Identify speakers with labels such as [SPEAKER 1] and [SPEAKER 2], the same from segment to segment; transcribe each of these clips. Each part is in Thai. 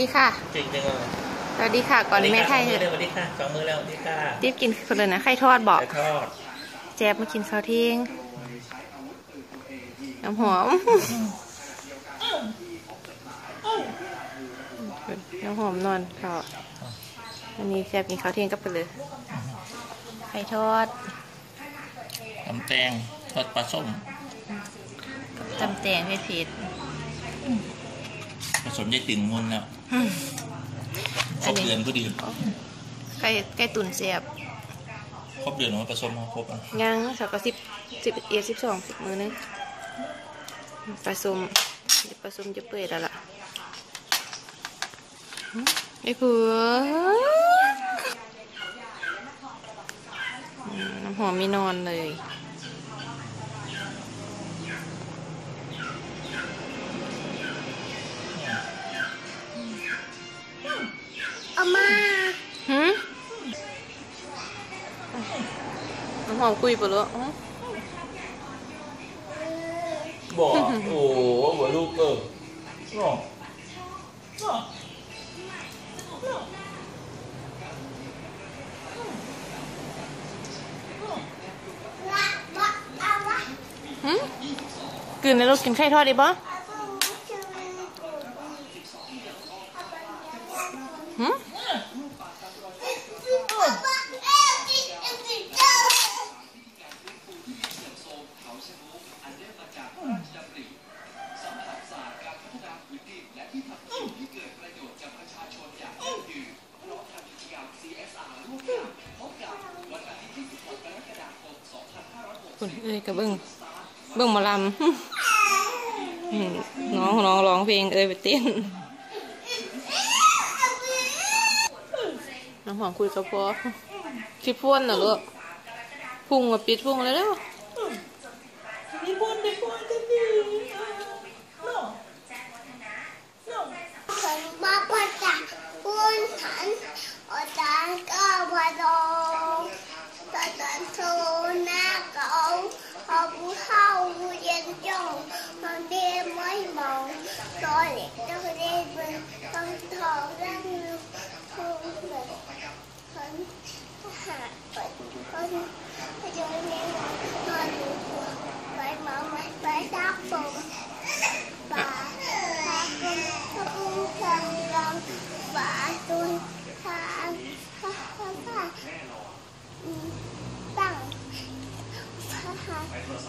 [SPEAKER 1] ดีค่ะ
[SPEAKER 2] จริงจังเลย
[SPEAKER 1] สวัสดีค่ะ ก่อนแม่ไทย
[SPEAKER 2] สวัสดีค่ะสองมือแล้วสวัสดีค่ะ
[SPEAKER 1] รีบกินคนเลยนะไข่ทอดบอก
[SPEAKER 2] ไก่ทอด
[SPEAKER 1] แจ๊บมากินข้าวเที่ยงน้ำหอมน้ำหอมนอนก็อันนี้แจ๊บกินข้าวเที่ยงก็ไปเลยไข่ทอด
[SPEAKER 2] น้ำแตงทอดปลาส้ม
[SPEAKER 1] ตำแตงเผ็ด
[SPEAKER 2] ผสมยายตึงมุนแล้ว
[SPEAKER 1] ๆอืม
[SPEAKER 2] ครบเดือนพอดี
[SPEAKER 1] ไก่ไก่ตุ๋นแซ่บ
[SPEAKER 2] ครบเดือนว่าผสมมาครบอะ
[SPEAKER 1] ย่างสองก็สิบสิบเอ็ดสิบสองมือนึงผสมเดี๋ยวผสมจะเปิดแล้วล่ะหึไอ้ผัวอืมน้ำหอมไม่นอนเลย
[SPEAKER 3] อม
[SPEAKER 1] คุยปะลูกอื้อ
[SPEAKER 2] บอกโอ้โหหัวลูกเออบอก
[SPEAKER 3] ละวะอาวะ
[SPEAKER 1] หืมกินในรถกินไข่ทอดดีปะหืม คุณเอ้ยกับเบิ้งเบิ้งมาลำน้องน้องร้องเพลงเอ้ยไปเต้นน้องหอมคุยกับพ่อคิดพ่นเหรอลูกพุ่งมาปิดพุ่งเลยแล้ว
[SPEAKER 2] มีบนมีบนจะดีเนาะ
[SPEAKER 3] คนมาประจักษ์พูนหันอาจารย์ก็มาดองตอนนั้นโทรหน้าเก่าเอาผู้เข้าเย็นจ้องตอนเดีย ไม่มองตอนเด็กต้องเล่นเป็นต้องทองร่าง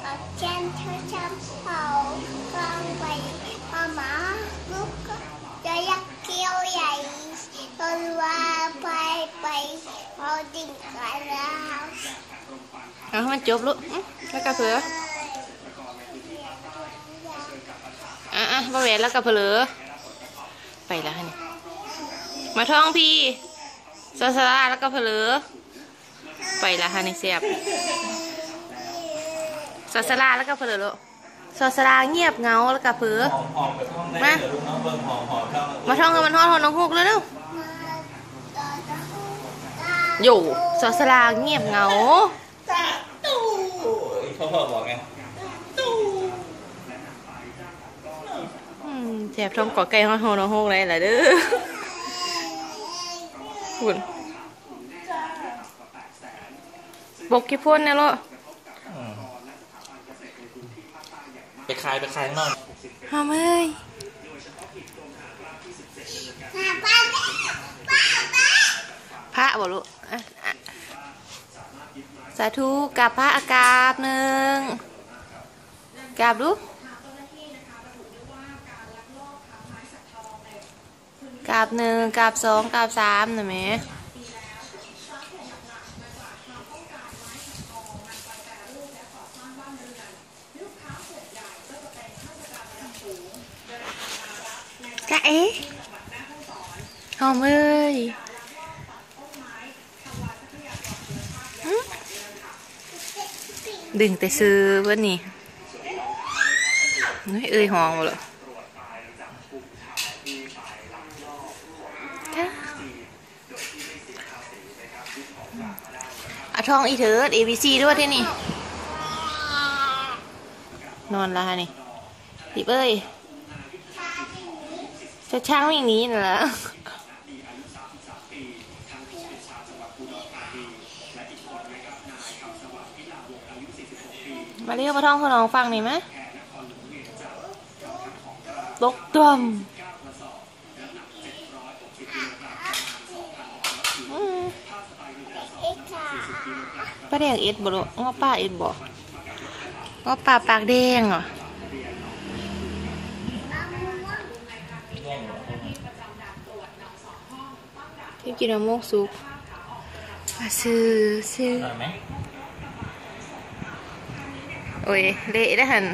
[SPEAKER 3] ở trên theo chăm hậu con quay mà mở lúc cho dắt kêu dậy tôi qua bay bay họ tìm cả ra
[SPEAKER 1] เอาให้มันจบลูกแล้วก็เผืออะอะบ่แหวนแล้วก็เผลอไปแล้วฮะนี่มาท่องพี่ซาซาแล้วก็เผลอไปแล้วฮะนี่เสียบ ซาซาร่าแล้วก็เผลอลูกซาซาร่าเงียบเหงาแล้วก็เผลอ
[SPEAKER 2] หอมหอมไปห้องแม่เดี๋ยวลูกน้องเบิ่งหอมหอมเข้า
[SPEAKER 1] มาท่องกันมันทอดทอดน้องฮุกแล้วเร็วอยู่ซาซาร่าเงียบเหงา
[SPEAKER 2] ตู้พ่อพ่อบอกไงตู้
[SPEAKER 1] อืมแถบท้องกอไก่ห้องน้องฮุกอะไรล่ะเด้อหุ่นบกกี่พ่นเนี่ยลูก
[SPEAKER 2] อืมไปคลายไปคลายข้างนอก
[SPEAKER 1] หอมเอ้ย
[SPEAKER 3] ป้าป้าป้า
[SPEAKER 1] พระบอกลูกอะอะสาธุกับพระอากาศหนึ่งกราบดูกราบหนึ่งกราบสองกราบสามนะแม่ กะเอ๊ะหอมเอ้ยดึงแต่ซื้อเพื่อนนี่เฮ้ยเอ้ยหอมหมดเลยจ้ะเอาทองอีเถิด ABC ด้วยที่นี่ นอนและฮะนี่ดิบเอ้ย จะช่างวิ่งหนี้น่ะเหรอมาเรียกมาท่องขนองฟังหน่อยไหมตกตวมอืม
[SPEAKER 3] เอ็กซ์ค่ะ
[SPEAKER 1] ป้าแดงเอ็ดบ่ลูกง้อป้าเอ็ดบ่ง้อป้าปากแดงเหรอ ที่กินมะม่วงสุกมาซื้อซื้อ
[SPEAKER 2] อร่อยไหม
[SPEAKER 1] โอ้ยเละได้หัน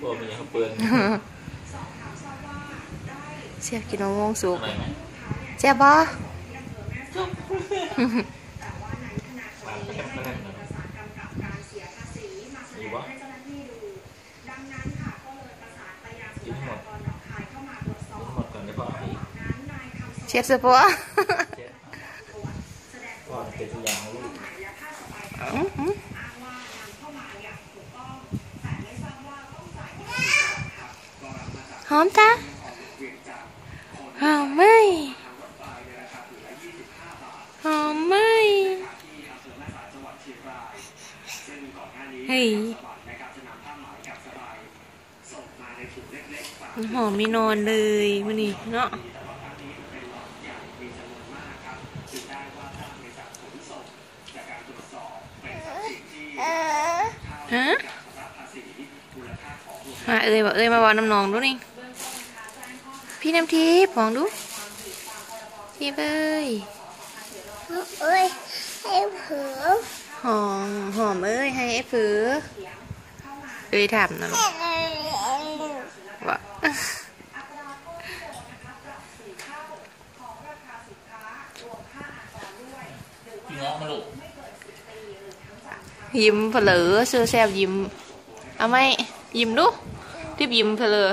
[SPEAKER 2] พวกมีเขาเปื้อน
[SPEAKER 1] เสียบกินมะม่วงสุ
[SPEAKER 2] อกร่อยไหม
[SPEAKER 1] เจ็บบ่
[SPEAKER 2] ปากแคบแล้วกันนะมีวะกินให้หมดกินให้หมดก่อนเดี๋ยวพ่อเอาอีก
[SPEAKER 1] เช็ดเสื้อปัว
[SPEAKER 2] เจ๊พ่อเป็นอย่างลูก
[SPEAKER 1] อื้อหือหอมจ้ะหอมไหมหอมไหมเฮ้ยหอมไม่นอนเลยมันนี่เนาะ
[SPEAKER 3] เออ
[SPEAKER 1] ฮะมาเอ้ยบอกเอ้ยมาบอกน้ำนองดูนี่ พี่น้ำทิพย์มองดูทิพย์เอ้ย
[SPEAKER 3] เอ้ยให้เผือ
[SPEAKER 1] หอมหอมเอ้ยให้ไอ้ฝือเอ้ยถามนะลูกว่า
[SPEAKER 2] กินเงมาลูก
[SPEAKER 1] ยิ้มเผลอเสื้อแซบยิ้มเอาไหมยิ้มดูทิพยิ้มเผลอ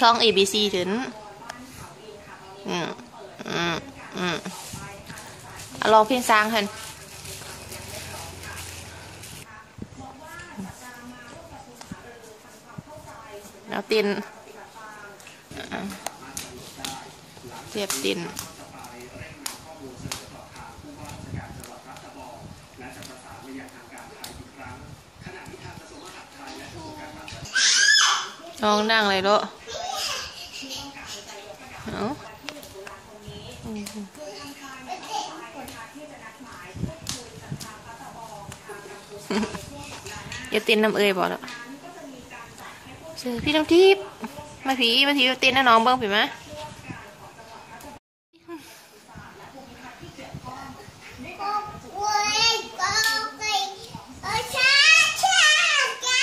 [SPEAKER 1] ท่อง A B C ถึงอืมอืมอืมอะลองเพลงสร้างกันแล้วตินอะ เทียบตินน้องนั่งเลยลูกเอาอย่าตินน้ำเอ่ยบอกแล้วเจอพี่น้ำทิพย์มาผีมาผีตินนะน้องเบิ้งผีไหม
[SPEAKER 3] เว้ยก็ไปเออช้าช้าจ้า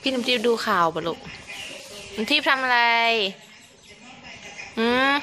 [SPEAKER 1] พี่น้ำทิพย์ดูข่าวปะลูกน้ำทิพย์ทำอะไร อืม